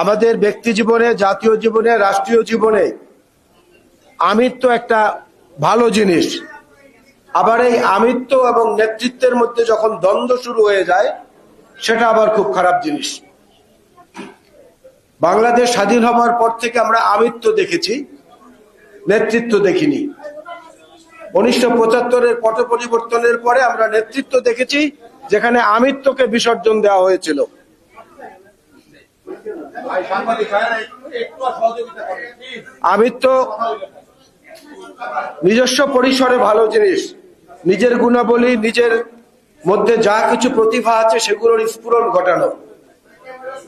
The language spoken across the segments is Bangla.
আমাদের ব্যক্তি জীবনে, জাতীয় জীবনে, রাষ্ট্রীয় জীবনে আমিত্ব একটা ভালো জিনিস। আবার এই আমিত্ব এবং নেতৃত্বের মধ্যে যখন দ্বন্দ্ব শুরু হয়ে যায়, সেটা আবার খুব খারাপ জিনিস। বাংলাদেশ স্বাধীন হওয়ার পর থেকে আমরা আমিত্ব দেখেছি, নেতৃত্ব দেখিনি। উনিশশো পঁচাত্তরের পট পরিবর্তনের পরে আমরা নেতৃত্ব দেখেছি, যেখানে আমিত্বকে বিসর্জন দেওয়া হয়েছিল। আমিত্ব নিজস্ব পরিসরে ভালো জিনিস, নিজের গুণাবলী, নিজের মধ্যে যা কিছু প্রতিভা আছে সেগুলোর স্ফুরণ ঘটানো।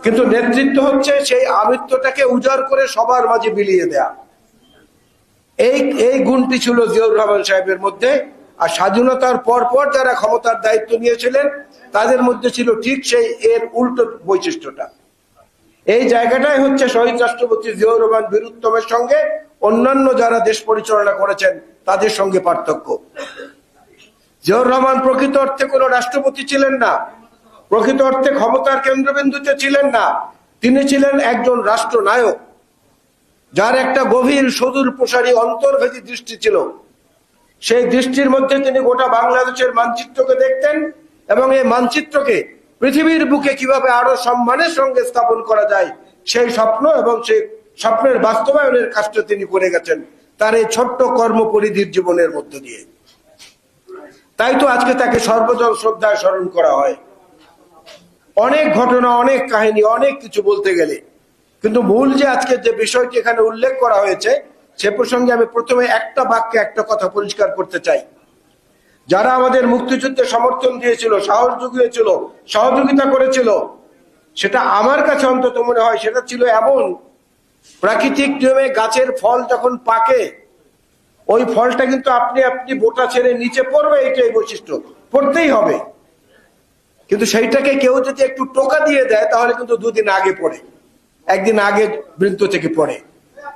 কিন্তু নেতৃত্ব হচ্ছে সেই আমিত্বটাকে উজাড় করে সবার মাঝে বিলিয়ে দেয়া। এই এই গুণটি ছিল জিয়াউর রহমান সাহেবের মধ্যে, আর স্বাধীনতার পর পর যারা ক্ষমতার দায়িত্ব নিয়েছিলেন, তাদের মধ্যে ছিল ঠিক সেই এর উল্টো বৈশিষ্ট্যটা। এই জায়গাটাই হচ্ছে শহীদ রাষ্ট্রপতি জিয়াউর রহমান বীরুত্তমের সঙ্গে। অন্যান্য যারা দেশ পরিচালনা করেছেন, তাদের সঙ্গে পার্থক্য। জিয়াউর রহমান প্রকৃত অর্থে কোনো রাষ্ট্রপতি ছিলেন না। প্রকৃত অর্থে ক্ষমতার কেন্দ্রবিন্দুতে ছিলেন না। তিনি ছিলেন একজন রাষ্ট্রনায়ক, যার একটা গভীর সুদূর প্রসারী অন্তর্ভেদী দৃষ্টি ছিল। সেই দৃষ্টির মধ্যে তিনি গোটা বাংলাদেশের মানচিত্রকে দেখতেন এবং এই মানচিত্রকে পৃথিবীর বুকে কীভাবে আরও সম্মানের সঙ্গে স্থাপন করা যায়, সেই স্বপ্ন এবং সেই স্বপ্নের বাস্তবায়নের কাজটা তিনি করে গেছেন তার এই ছোট্ট কর্মপরিধির জীবনের মধ্য দিয়ে। তাই তো আজকে তাকে সর্বজন শ্রদ্ধায় স্মরণ করা হয়। অনেক ঘটনা, অনেক কাহিনী, অনেক কিছু বলতে গেলে। কিন্তু মূল যে আজকে যে বিষয়টি এখানে উল্লেখ করা হয়েছে, সে প্রসঙ্গে আমি প্রথমে একটা বাক্যে একটা কথা পরিষ্কার করতে চাই। যারা আমাদের মুক্তিযুদ্ধে সমর্থন দিয়েছিল, সাহস জুগিয়েছিল, সহযোগিতা করেছিল, সেটা আমার কাছে অন্তত মনে হয় সেটা ছিল এমন। প্রাকৃতিক নিয়মে গাছের ফল যখন পাকে, ওই ফলটা কিন্তু আপনি আপনি বোটা ছেড়ে নিচে পড়বে এইটাই বৈশিষ্ট্য। পড়তেই হবে। কিন্তু সেইটাকে কেউ যদি একটু টোকা দিয়ে দেয়, তাহলে কিন্তু দুদিন আগে পড়ে। একদিন আগে বৃন্ত থেকে পড়ে।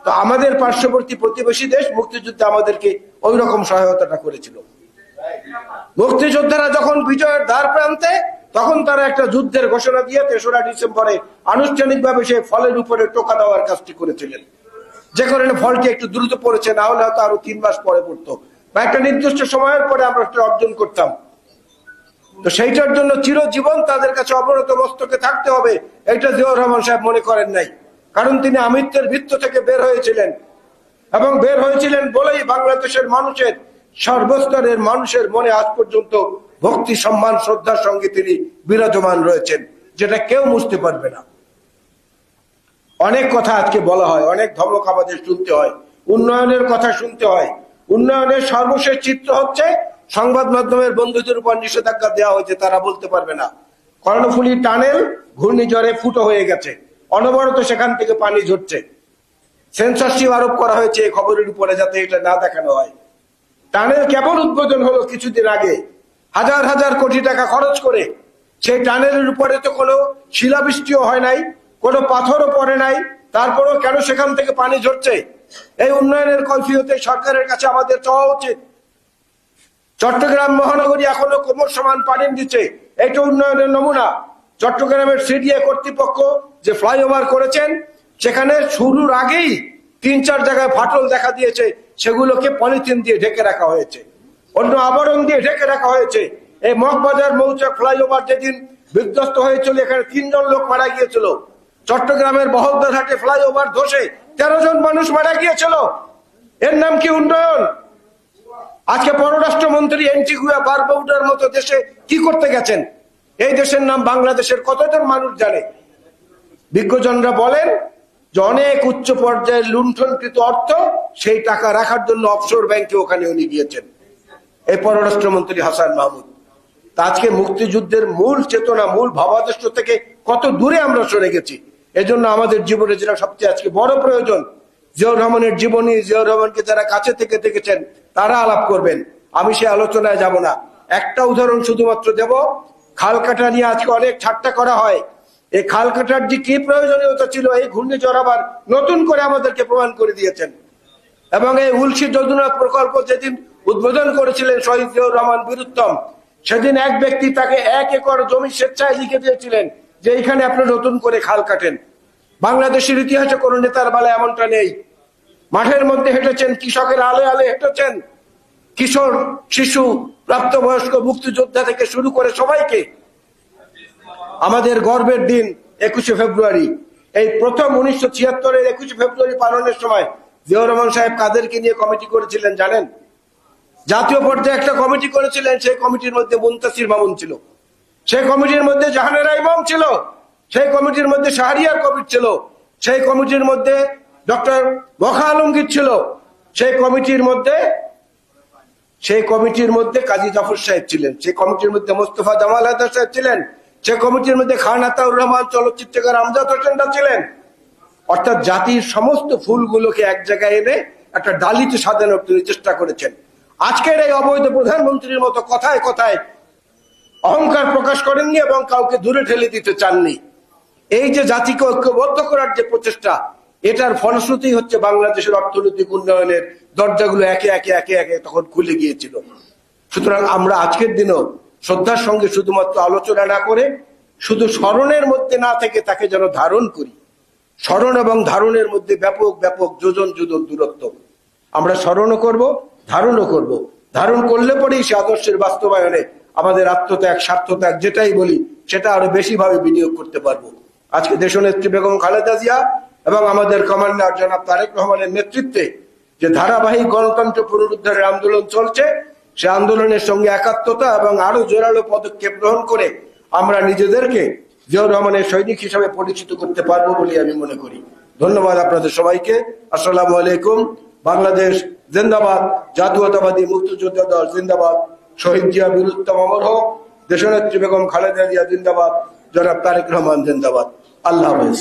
তো আমাদের পার্শ্ববর্তী প্রতিবেশী দেশ মুক্তিযুদ্ধে আমাদেরকে ওই রকম সহায়তাটা করেছিল। মুক্তিযোদ্ধারা যখন বিজয়ের দ্বার প্রান্তে, তখন তারা একটা যুদ্ধের ঘোষণা দিয়ে তেসরা ডিসেম্বরে আনুষ্ঠানিকভাবে সেই ফলের উপরে টোকা দেওয়ার কাজটি করেছিলেন। যে কারণে ফলটি একটু দ্রুত পড়েছে, না হলে হয়তো আরও তিন মাস পরে পড়তো। বা একটা নির্দিষ্ট সময়ের পরে আমরা সেটা অর্জন করতাম। তো সেইটার জন্য চিরজীবন তাদের কাছে অবরত মস্তকে থাকতে হবে, এটা জিয়াউর রহমান সাহেব মনে করেন নাই। কারণ তিনি আমিত্বের বৃত্ত থেকে বের হয়েছিলেন। এবং বের হয়েছিলেন বলেই বাংলাদেশের মানুষের সর্বস্তরের মানুষের মনে আজ পর্যন্ত ভক্তি, সম্মান শ্রদ্ধার সঙ্গে তিনি বিরাজমান রয়েছেন, যেটা কেউ মুছতে পারবে না। অনেক কথা আজকে বলা হয়, অনেক ধমক আমাদের শুনতে হয়, উন্নয়নের কথা শুনতে হয়। উন্নয়নের সর্বশেষ চিত্র হচ্ছে, সংবাদ মাধ্যমের বন্ধুদের উপর নিষেধাজ্ঞা দেওয়া হয়েছে, তারা বলতে পারবে না। কর্ণফুলী টানেল ঘূর্ণিঝড়ে ফুটো হয়ে গেছে, অনবরত সেখান থেকে পানি ঝরছে। সেন্সরশিপ আরোপ করা হয়েছে খবরের উপরে, যাতে এটা না দেখানো হয়। টানেল কেবল উদ্বোধন হলো কিছুদিন আগে। হাজার হাজার কোটি টাকা খরচ করে। সেই টানেলের উপরে তো কোনো শিলাবৃষ্টিও হয় নাই, কোনো পাথরও পড়ে নাই, তারপরেও কেন সেখান থেকে পানি ঝরছে? এই উন্নয়নের কৈফিয়তে সরকারের কাছে আমাদের চাওয়া উচিত। চট্টগ্রাম মহানগরী এখনও কোমর সমান পানি দিচ্ছে এটা উন্নয়নের নমুনা। চট্টগ্রামের সিডিএ কর্তৃপক্ষ যে ফ্লাইওভার করেছেন, সেখানে শুরুর আগেই তিন চার জায়গায় ফাটল দেখা দিয়েছে। সেগুলোকে পলিথিন দিয়ে ঢেকে রাখা হয়েছে। অন্য আবরণ দিয়ে ঢেকে রাখা হয়েছে। এই মগবাজার মৌচাক ফ্লাইওভার যেদিন বিধ্বস্ত হয়েছিল, এখানে তিনজন লোক মারা গিয়েছিল। চট্টগ্রামের বহদ্দারহাটে ফ্লাইওভার ধসে তেরো জন মানুষ মারা গিয়েছিল। এর নাম কি উন্নয়ন? আজকে পররাষ্ট্র পররাষ্ট্রমন্ত্রী এন্টিগুয়া বারবাউডার মতো দেশে কি করতে গেছেন? এই দেশের নাম বাংলাদেশের কতজন মানুষ জানে? বিজ্ঞজনরা বলেন অনেক উচ্চ পর্যায়ের লুণ্ঠনকৃত অর্থ সেই টাকা রাখার জন্য অফশোর ব্যাংকে ওখানে উনি গিয়েছেন। এই পররাষ্ট্রমন্ত্রী হাসান মাহমুদ। আজকে মুক্তিযুদ্ধের মূল চেতনা, মূল ভাবাদর্শ থেকে কত দূরে আমরা সরে গেছি? এজন্য আমাদের জীবনে যেটা সবচেয়ে আজকে বড় প্রয়োজন, জিয়াউর রহমানের জীবনী, জিয়াউর রহমানকে যারা কাছে থেকে দেখেছেন, তারা আলাপ করবেন। আমি সে আলোচনায় যাব না। একটা উদাহরণ শুধুমাত্র দেব খাল কাটা নিয়ে আজকে অনেক ঠাট্টা করা হয়। এই খাল কাটার যে কি প্রয়োজনীয়তা ছিল? এই ঘূর্ণিঝড় আবার নতুন করে আমাদেরকে প্রমাণ করে দিয়েছেন। এবং এই উলসি যদুনাথ প্রকল্প যেদিন উদ্বোধন করেছিলেন শহীদ জিয়াউর রহমান বীরুত্তম, সেদিন এক ব্যক্তি তাকে এক একর জমি স্বেচ্ছায় লিখে দিয়েছিলেন যে এখানে আপনি নতুন করে খাল কাটেন। বাংলাদেশের ইতিহাসে কোন নেতার বেলায় এমনটা নেই। মাঠের মধ্যে হেঁটেছেন, কৃষকের আলে আলে হেঁটেছেন। কিশোর, শিশু, প্রাপ্তবয়স্ক, মুক্তিযোদ্ধা থেকে শুরু করে সবাইকে আমাদের গর্বের দিন একুশে ফেব্রুয়ারি। এই প্রথম উনিশশো ছিয়াত্তরের একুশে ফেব্রুয়ারি পালনের সময় জিয়াউর রহমান সাহেব কাদেরকে নিয়ে কমিটি করেছিলেন, জানেন? জাতীয় পর্যায়ে একটা কমিটি করেছিলেন, সেই কমিটির মধ্যে মুন্তাসির মামুন ছিল। সেই কমিটির মধ্যে জাহানেরা ইমাম ছিল। সেই কমিটির মধ্যে শাহরিয়ার কবির ছিল। সেই কমিটির মধ্যে ডক্টর বখা আলমগীর ছিল। সেই কমিটির মধ্যে, সেই কমিটির মধ্যে কাজী জাফর সাহেব ছিলেন। সেই কমিটির মধ্যে মোস্তফা জামাল হায়দার সাহেব ছিলেন। সেই কমিটির মধ্যে খান আতাউর রহমান, চলচ্চিত্রকার আমজাদ হোসেনরা ছিলেন। অর্থাৎ জাতির সমস্ত ফুলগুলোকে এক জায়গায় এনে একটা ডালিতে সাজানোর তিনি চেষ্টা করেছেন। আজকের এই অবৈধ প্রধানমন্ত্রীর মতো কথায় কথায় অহংকার প্রকাশ করেননি এবং কাউকে দূরে ঠেলে দিতে চাননি। এই যে জাতিকে ঐক্যবদ্ধ করার যে প্রচেষ্টা, এটার ফলশ্রুতি হচ্ছে বাংলাদেশের অর্থনৈতিক উন্নয়নের দরজাগুলো একে একে একে একে তখন খুলে গিয়েছিল। সুতরাং আমরা আজকের দিনও শ্রদ্ধার সঙ্গে শুধুমাত্র আলোচনা না করে শুধু স্মরণের মধ্যে না থেকে তাকে যেন ধারণ করি। স্মরণ এবং ধারণের মধ্যে ব্যাপক ব্যাপক যোজন যোজন দূরত্ব। আমরা স্মরণও করব, ধারণও করব। ধারণ করলে পরেই সে আদর্শের বাস্তবায়নে আমাদের আত্মত্যাগ, স্বার্থত্যাগ যেটাই বলি, সেটা আরও বেশি ভাবে বিনিয়োগ করতে পারব। আজকে দেশনেত্রী বেগম খালেদা জিয়া এবং আমাদের কমান্ডার জনাব তারেক রহমানের নেতৃত্বে যে ধারাবাহিক গণতন্ত্র পুনরুদ্ধারের আন্দোলন চলছে সে আন্দোলনের সঙ্গে একাত্মতা এবং আরও জোরালো পদক্ষেপ গ্রহণ করে আমরা নিজেদেরকে জিয়াউর রহমানের সৈনিক হিসাবে পরিচিত করতে পারব বলে আমি মনে করি। ধন্যবাদ আপনাদের সবাইকে। আসসালামু আলাইকুম। বাংলাদেশ জিন্দাবাদ, জাতীয়তাবাদী মুক্তিযোদ্ধা দল জিন্দাবাদ। শহীদ জিয়া বীরুত্তম অমর হোক। দেশনেত্রী বেগম খালেদা জিয়া জিন্দাবাদ। জনাব তারেক রহমান জিন্দাবাদ। আল্লাহ হাফেজ।